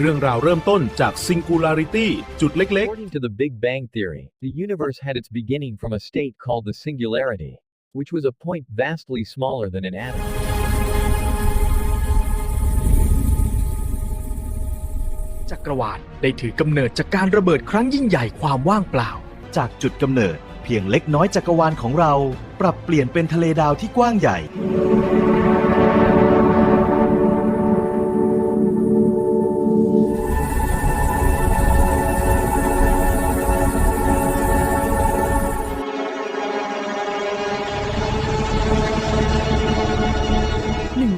เรื่องราวเริ่มต้นจาก Singularity จุดเล็ก According to the Big Bang Theory, the universe had its beginning from a state called the singularity, which was a point vastly smaller than an atom. จักรวาลได้ถือกำเนิดจากการระเบิดครั้งยิ่งใหญ่ความว่างเปล่า จากจุดกำเนิด เพียงเล็กน้อยจักรวาลของเรา ปรับเปลี่ยนเป็นทะเลดาวที่กว้างใหญ่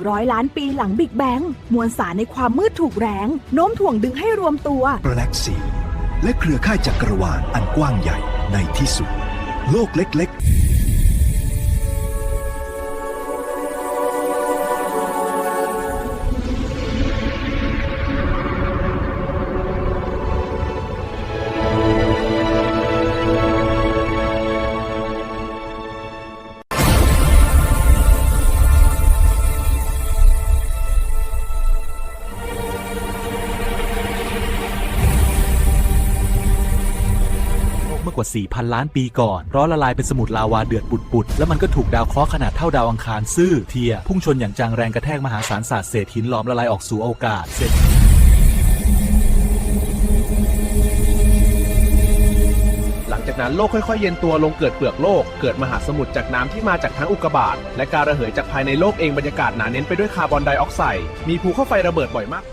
ร้อยล้านปีหลังบิ๊กแบงมวลสารในความมืดถูกแรงโน้มถ่วงดึงให้รวมตัวกาแล็กซีและเครือข่ายจักรวาลอันกว้างใหญ่ในที่สุด โลกเล็ก ๆ กเมื่อกว่า 4,000 ล้านปีก่อนร้อนละลายเป็นสมุทรลาวาเดือดปุดๆ แล้วมันก็ถูกดาวเคราะห์ขนาดเท่าดาวอังคารซื่อเทีย พุ่งชนอย่างจังแรงกระแทกมหาศาลศาสตร์เศษหินหลอมละลายออกสู่อากาศเศษหลังจากนั้นโลกค่อยๆ เย็นตัวลงเกิดเปลือกโลก เกิดมหาสมุทรจากน้ำที่มาจากทั้งอุกกาบาตและการระเหยจากภายในโลกเองบรรยากาศหนาเน้นไปด้วยคาร์บอนไดออกไซด์มีภูเขาไฟระเบิดบ่อยมาก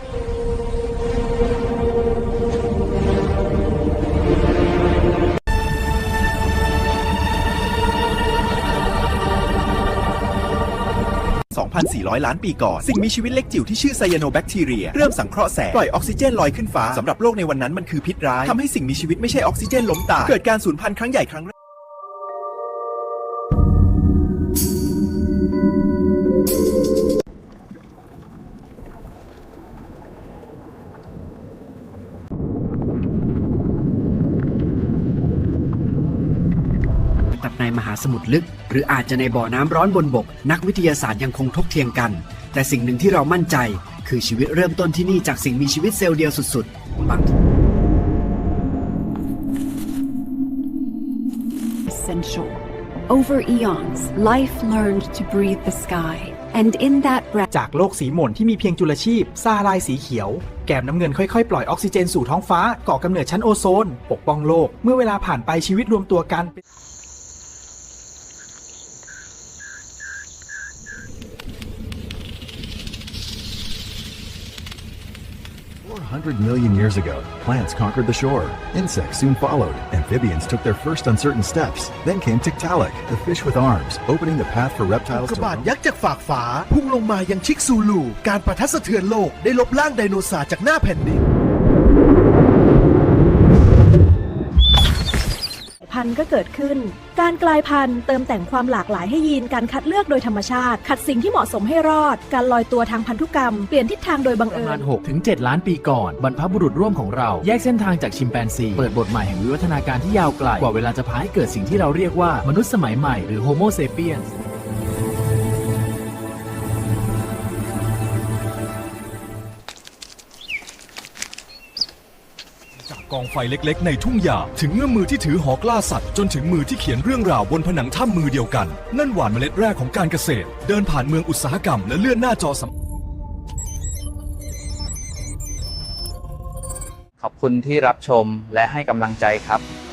2,400 ล้านปีก่อน สิ่งมีชีวิตเล็กจิ๋วที่ชื่อไซยาโนแบคทีเรีย เริ่มสังเคราะห์แสงปล่อยออกซิเจนลอยขึ้นฟ้าสำหรับโลกในวันนั้นมันคือพิษร้ายทำให้สิ่งมีชีวิตไม่ใช่ออกซิเจนล้มตายเกิดการสูญพันธุ์ครั้งใหญ่ครั้ง ในมหาสมุทรลึก หรืออาจจะในบ่อน้ำร้อนบนบก นักวิทยาศาสตร์ยังคงทกเถียงกัน แต่สิ่งหนึ่งที่เรามั่นใจ คือชีวิตเริ่มต้นที่นี่จากสิ่งมีชีวิตเซลล์เดียวสุดๆบาง essential. Over eons, life learned to breathe the sky, and in that breath, จากโลกสีหม่นที่มีเพียงจุลชีพซาลายสีเขียว แก้มน้ำเงินค่อยๆ ปล่อยออกซิเจนสู่ท้องฟ้า ก่อกำเนิดชั้นโอโซน ปกป้องโลก เมื่อเวลาผ่านไปชีวิตรวมตัวกัน 400 million years ago, plants conquered the shore. Insects soon followed. Amphibians took their first uncertain steps. Then came Tiktaalik, the fish with arms, opening the path for อุ reptiles กกา to บาต roam ยักษ์จากฝากฝา พุ่งลงมายังชิกซูลู การประทัดสะเทือนโลก ได้ลบล้างไดโนเสาร์จากหน้าแผ่นดิน พันธุ์ก็เกิดขึ้น การกลายพันธุ์เติมแต่งความหลากหลายให้ยีนการคัดเลือกโดยธรรมชาติ ขัดสิ่งที่เหมาะสมให้รอด การลอยตัวทางพันธุกรรม เปลี่ยนทิศทางโดยบังเอิระมาณ6ถึง7ล้านปีก่อนบรรพบุรุษร่วมของเราแยกเส้นทางจากชิมแปนซีเปิดบทใหม่แห่งวิวัฒนาการที่ยาวไกลกว่าเวลาจะพาให้เกิดสิ่งที่เราเรียกว่ามนุษย์สมัยใหม่หรือโฮโมเซเปียน กองไฟเล็กๆ ในทุ่งหญ้าถึงเงื้อมมือที่ถือหอกล่าสัตว์ จนถึงมือที่เขียนเรื่องราวบนผนังถ้ำมือเดียวกัน นั่นหวานเมล็ดแรกของการเกษตร เดินผ่านเมืองอุตสาหกรรมและเลื่อนหน้าจอสำขอบคุณที่รับชมและให้กำลังใจครับ